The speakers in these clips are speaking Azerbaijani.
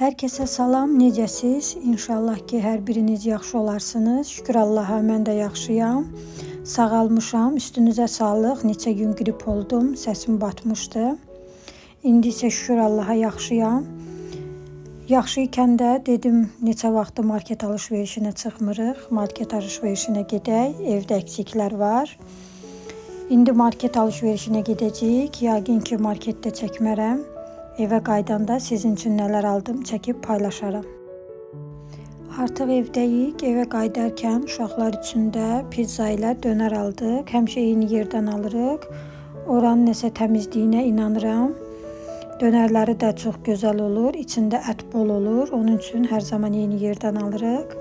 Hər kəsə salam, necəsiz? İnşallah ki, hər biriniz yaxşı olarsınız. Şükür Allaha, mən də yaxşıyam. Sağalmışam, üstünüzə sağlıq. Neçə gün qrip oldum, səsim batmışdı. İndi isə şükür Allaha yaxşıyam. Yaxşı ikən də dedim, neçə vaxtdır market alış-verişinə çıxmırıq. Market alış-verişinə gedək. Evdə əksiklər var. İndi market alış-verişinə gedəcəyik. Yəqin ki, marketdə çəkmərəm. Evə qaydanda sizin üçün nələr aldım çəkib paylaşaram. Artıq evdəyik. Evə qayıdarkən uşaqlar üçün də pizza ilə dönər aldıq. Həmişə eyni yerdən alırıq. Oranın nəsə təmizliyinə inanıram. Dönərləri də çox gözəl olur. İçində ət bol olur. Onun üçün hər zaman eyni yerdən alırıq.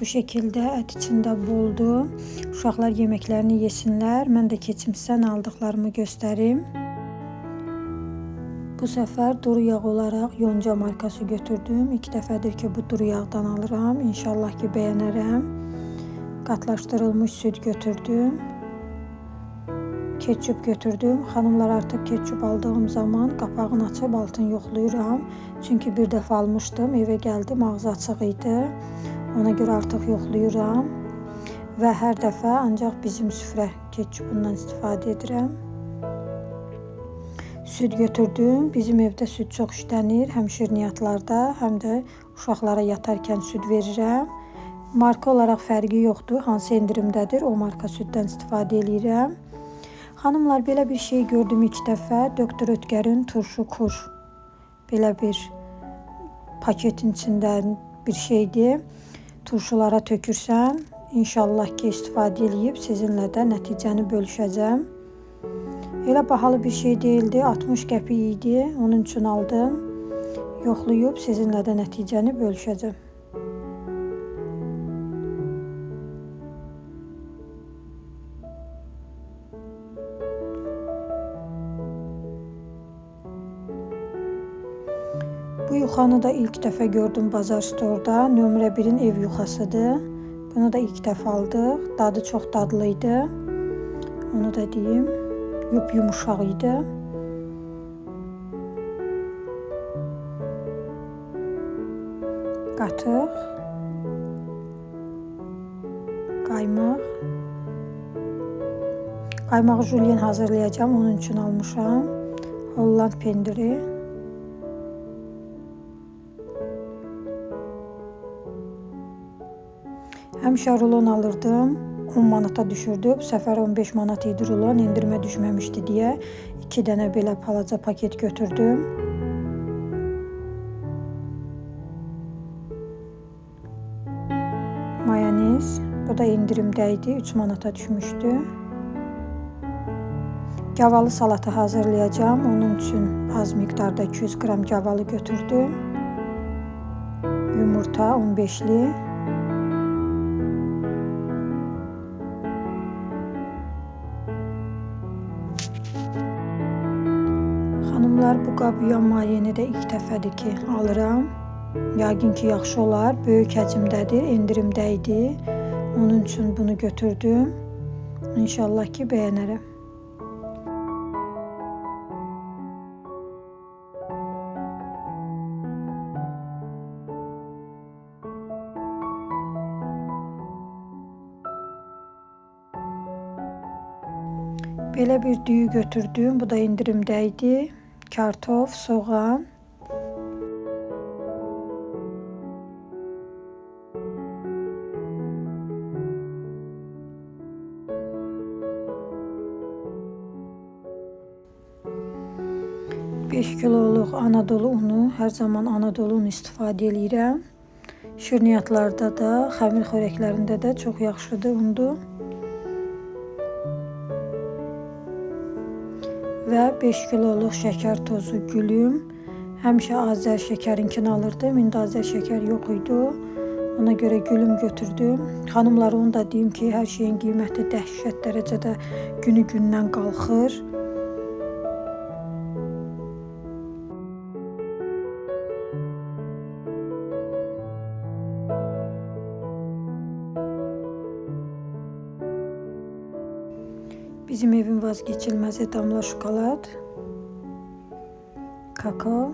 Bu şəkildə ət içində boldur. Uşaqlar yeməklərini yesinlər. Mən də keçimsizdən aldıqlarımı göstərim. Bu səfər duru yağ olaraq yonca markası götürdüm. İlk dəfədir ki, bu duru yağdan alıram. İnşallah ki, bəyənərəm. Qatlaşdırılmış süd götürdüm. Ketçup götürdüm. Xanımlar artıq ketçup aldığım zaman qapağını açıb altını yoxlayıram. Çünki bir dəfə almışdım, evə gəldim, ağzı açıq idi. Ona görə artıq yoxlayıram və hər dəfə ancaq bizim süfrə ketçupundan istifadə edirəm. Süd götürdüm. Bizim evdə süd çox işlənir. Həm şirniyyatlarda, həm də uşaqlara yatarkən süd verirəm. Marka olaraq fərqi yoxdur. Hansı endirimdədir, o marka süddən istifadə edirəm. Xanımlar, belə bir şey gördüm ilk dəfə. Doktor Ötkərin turşu kur. Belə bir paketin içindən bir şeydir turşulara tökürsən, inşallah ki, istifadə eləyib sizinlə də nəticəni bölüşəcəm. Elə bahalı bir şey değildi, 60 qəpik idi. Onun üçün aldım. Yoxlayıb sizinlə də nəticəni bölüşəcəm. Yuxanı da ilk dəfə gördüm bazar storda. Nömrə 1-in ev yuxasıdır. Bunu da ilk dəfə aldıq. Dadı çox dadlı idi. Onu da deyim. Yup yumuşaq idi. Qatıq. Qaymaq. Qaymağı julyen hazırlayacağım. Onun üçün almışam. Holland pendiri. Həmişə rulon alırdım. 10 manata düşürdü. Bu səfər 15 manat idi rulon. Endirmə düşməmişdi deyə 2 dənə belə palaca paket götürdüm. Mayonez. Bu da endirimdə idi. 3 manata düşmüşdü. Gavalı salata hazırlayacağım. Onun üçün az miqdarda 200 qram gavalı götürdüm. Yumurta 15'li. Xanımlar, bu qab yuyan maliyeni də ilk dəfədir ki, alıram. Yəqin ki, yaxşı olar. Böyük həcmdədir, endirimdə idi. Onun üçün bunu götürdüm. İnşallah ki, bəyənərəm. Belə bir düyü götürdüm. Bu da endirimdə idi kartof, soğan. Beş kiloluq Anadolu unu, hər zaman Anadolu unu istifadə edirəm. Şirniyyatlarda da, xəmir xörəklərində də çox yaxşıdır undur. 5 kiloluq şəkər tozu gülüm. Həmişə Azər şəkərinkini alırdım. İndi Azər şəkər yox idi. Ona görə gülüm götürdüm. Xanımlar onu da deyim ki, hər şeyin qiyməti dəhşət dərəcədə günü gündən qalxır. Bizim evin vazgeçilməzi damla şokolad, kakao.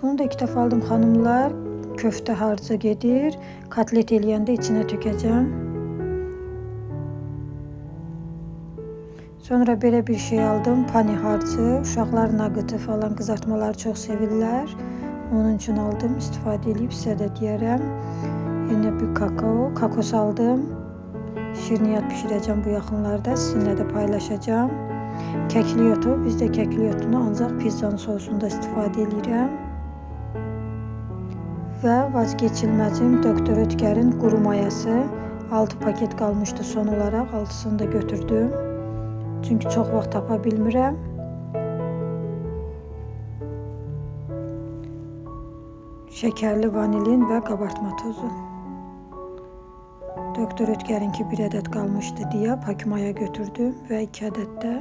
Bunu da ilk dəfə aldım xanımlar. Köftə harca gedir. Kotlet eləyəndə içinə tökəcəm. Sonra belə bir şey aldım. Pani harcı. Uşaqlar naqıtı falan qızartmaları çox sevirlər. Onun üçün aldım. İstifadə edib sizə də deyərəm. Yenə bir kakao. Kakos aldım. Şirniyyat bişirəcəm bu yaxınlarda. Sizinlə də paylaşacağam. Kəkliyotu. Bizdə kəkliyotunu ancaq pizzanın sosunda istifadə edirəm və vazgeçilməzim Doktor Ötkərin quru mayası 6 paket qalmışdı son olaraq 6-sını da götürdüm. Çünki çox vaxt tapa bilmirəm. Şəkərli vanilin və qabartma tozu. Doktor Ötkərinki bir ədəd qalmışdı deyə pakmaya götürdüm və 2 ədəd də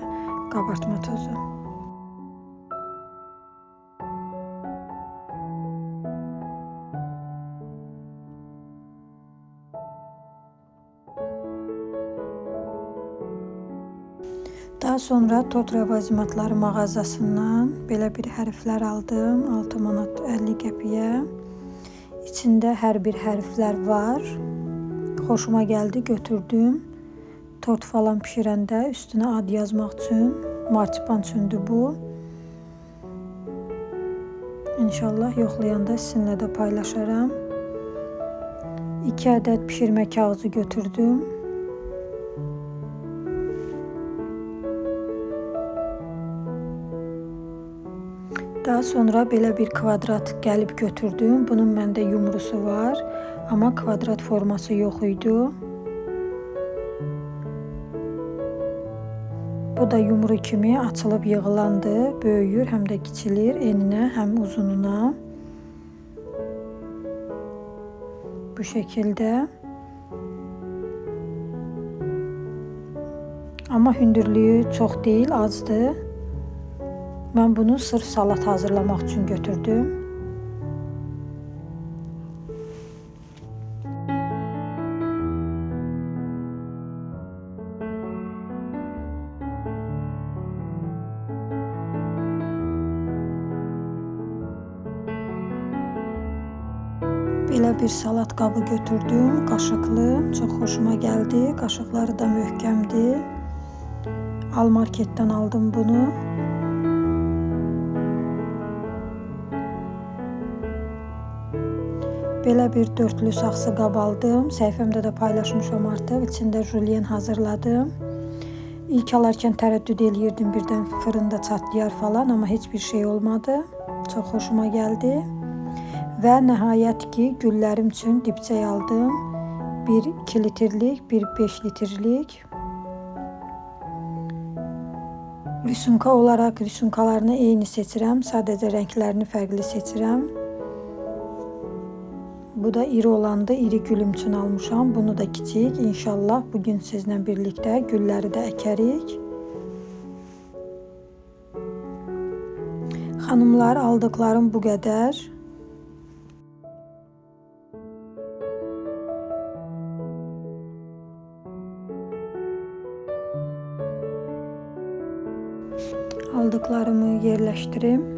qabartma tozu. Daha sonra Tot Rəvazimatları mağazasından belə bir hərflər aldım. 6 manat 50 qəpiyə. İçində hər bir hərflər var. Xoşuma gəldi, götürdüm. Tort falan bişirəndə üstünə ad yazmaq üçün, marsipan üçündür bu. İnşallah yoxlayanda sizinlə də paylaşaram. 2 ədəd bişirmə kağızı götürdüm. Daha sonra belə bir kvadrat gəlib götürdüm. Bunun məndə yumrusu var, amma kvadrat forması yox idi. Bu da yumru kimi açılıb yığılandı, böyüyür, həm də kiçilir eninə, həm uzununa. Bu şəkildə. Amma hündürlüyü çox deyil, azdır. Mən bunu sırf salat hazırlamaq üçün götürdüm. Bir salat qabı götürdüm, qaşıqlı. Çox xoşuma gəldi. Qaşıqları da möhkəmdir. Al marketdən aldım bunu. Belə bir dörtlü saxsı qab aldım. Səhifəmdə də paylaşmışam artıq. İçində julyen hazırladım. İlk alarkən tərəddüd eləyirdim birdən fırında çatlayar falan, amma heç bir şey olmadı. Çox xoşuma gəldi. Və nəhayət ki, güllərim üçün dibçək aldım. Bir 2 litrlik, bir 5 litrlik. Risunka olaraq risunkalarını eyni seçirəm. Sadəcə rənglərini fərqli seçirəm. Bu da iri olanda iri gülüm üçün almışam. Bunu da kiçik. İnşallah bugün sizlə birlikdə gülləri də əkərik. Xanımlar aldıqlarım bu qədər. yerleştireyim.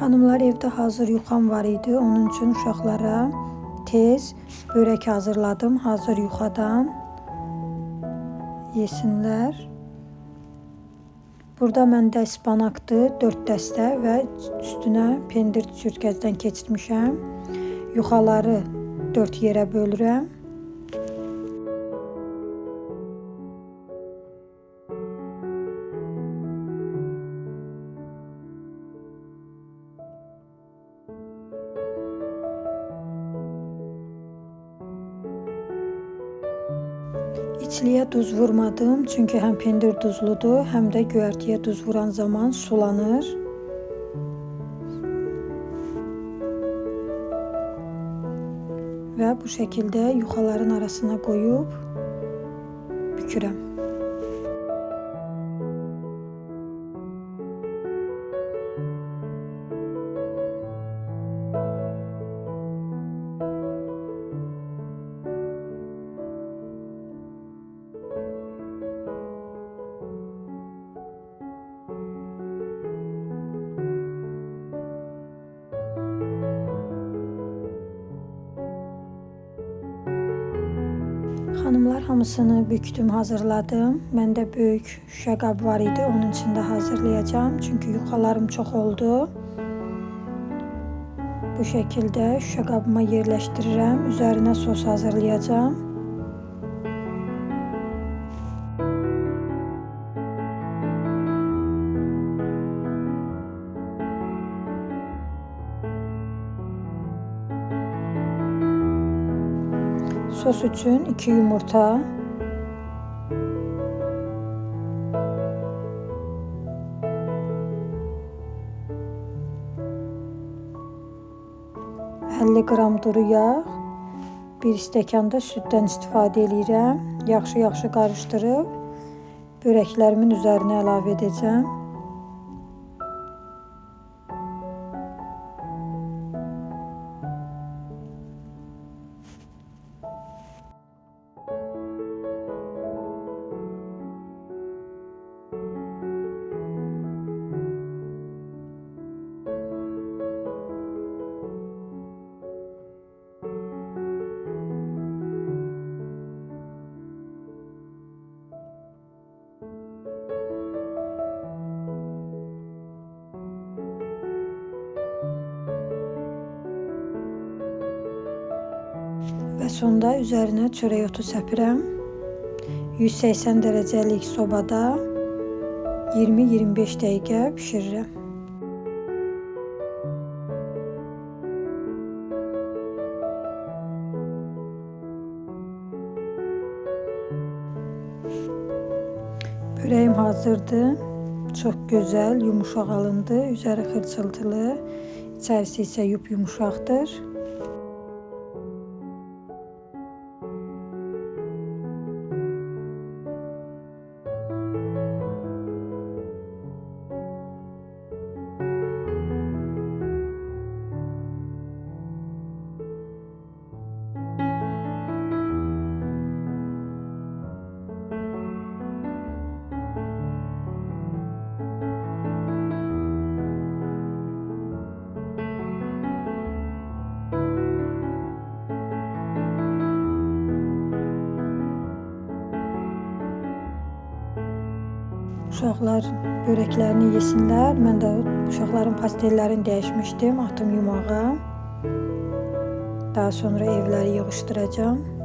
Xanımlar evdə hazır yuxam var idi. Onun üçün uşaqlara tez börək hazırladım hazır yuxadan. Yesinlər. Burada məndə ispanaqdır 4 dəstə və üstünə pendir çürtkəzdən keçirmişəm. Yuxaları 4 yerə bölürəm. İçliyə duz vurmadım, çünki həm pendir duzludur, həm də göyərtiyə duz vuran zaman sulanır. Və bu şəkildə yuxaların arasına qoyub bükürəm. Xanımlar hamısını bükdüm, hazırladım. Məndə böyük şüşə qab var idi, onun içində hazırlayacağam. Çünki yuxalarım çox oldu. Bu şəkildə şüşə qabıma yerləşdirirəm. Üzərinə sos hazırlayacağam. Sos için 2 yumurta. Əlli qram duru yağ, bir stəkan da süddən istifadə edirəm. Yaxşı-yaxşı qarışdırıb börəklərimin üzərinə əlavə edəcəm. Sonda üzərinə çörək otu səpirəm. 180 dərəcəlik sobada 20-25 dəqiqə bişirirəm. Börəyim hazırdır. Çox gözəl, yumuşaq alındı. Üzəri xırçıltılı, içərisi isə yup yumuşaqdır. Uşaqlar börəklərini yesinlər. Mən də uşaqların pastellərini dəyişmişdim, atım yumağa. Daha sonra evləri yığışdıracağam.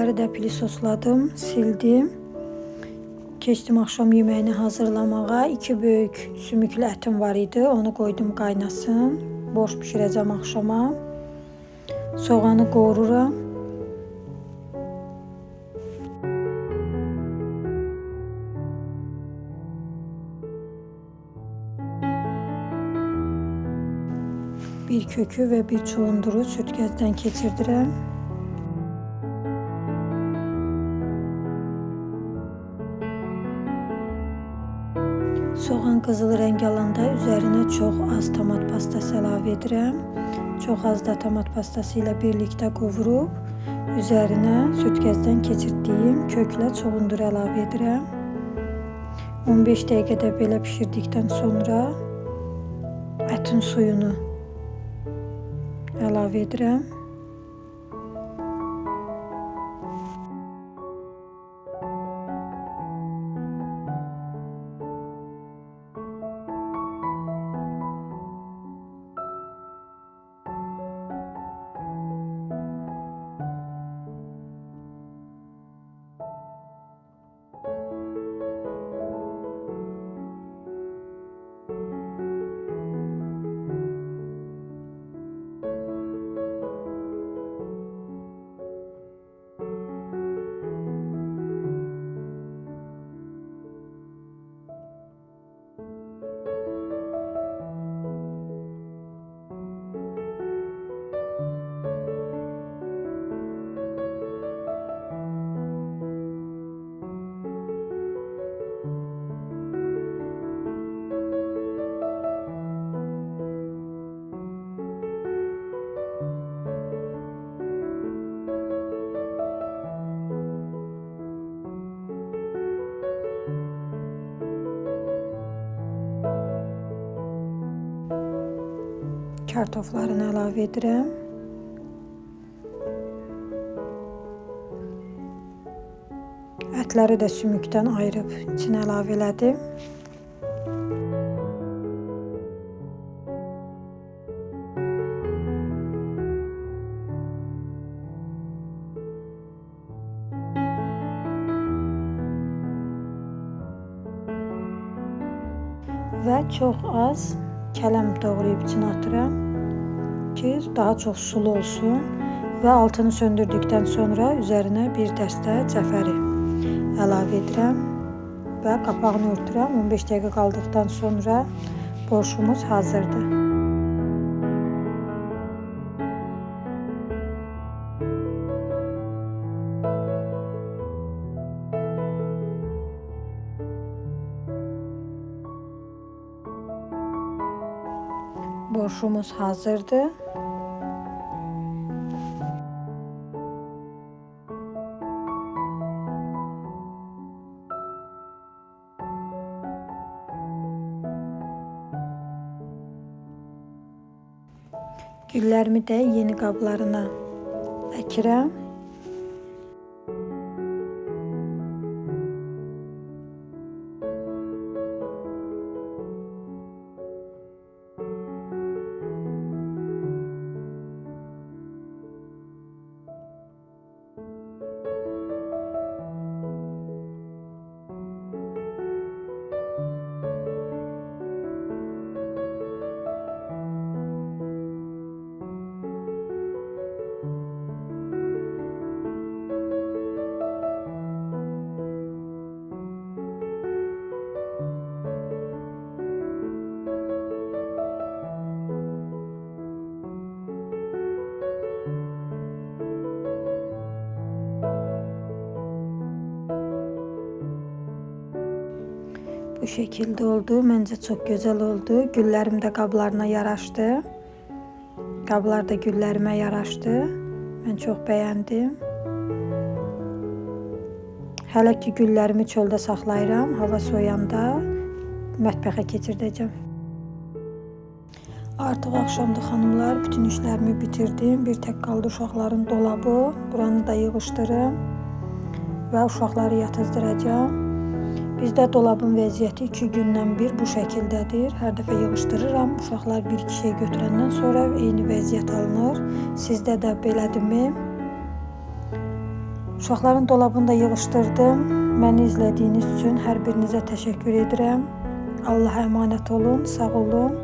Kökləri də pilisosladım, sildim. Keçdim axşam yeməyini hazırlamağa. 2 böyük sümüklü ətim var idi. Onu qoydum qaynasın. Boş bişirəcəm axşama. Soğanı qovururam. Bir kökü və bir çuğunduru sütkəzdən keçirdirəm. Soğan qızıl rəng alanda üzərinə çox az tomat pastası əlavə edirəm. Çox az da tomat pastası ilə birlikdə qovurub üzərinə sütkəzdən keçirdiyim köklə çuğundur əlavə edirəm. 15 dəqiqədə belə bişirdikdən sonra ətin suyunu əlavə edirəm. Kartoflarını əlavə edirəm. Ətləri də sümükdən ayırıb içinə əlavə elədim. Və çox az kələm doğrayıb içinə atıram ki, daha çox sulu olsun və altını söndürdükdən sonra üzərinə bir dəstə cəfəri əlavə edirəm və qapağını örtürəm. 15 dəqiqə qaldıqdan sonra borşumuz hazırdır. Borşumuz hazırdır. Güllərimi də yeni qablarına əkirəm. Bu şekilde oldu. Bence çok güzel oldu. Güllerim de qablarına yaraşdı. Qablar da güllərimə yaraşdı. Mən çox bəyəndim. Hələ ki güllərimi çöldə saxlayıram. Hava soyanda mətbəxə keçirdəcəm. Artıq axşamdır xanımlar. Bütün işlərimi bitirdim. Bir tək qaldı uşaqların dolabı. Buranı da yığışdırım və uşaqları yatızdıracağam. Bizdə dolabın vəziyyəti 2 gündən bir bu şəkildədir. Hər dəfə yığışdırıram. Uşaqlar bir iki şey götürəndən sonra eyni vəziyyət alınır. Sizdə də belədirmi? Uşaqların dolabını da yığışdırdım. Məni izlədiyiniz üçün hər birinizə təşəkkür edirəm. Allaha əmanət olun, sağ olun.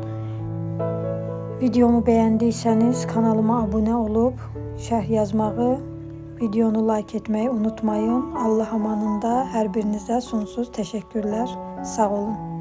Videomu bəyəndiysəniz kanalıma abunə olub şərh yazmağı, videonu like etməyi unutmayın. Allah amanında hər birinizə sonsuz təşəkkürlər. Sağ olun.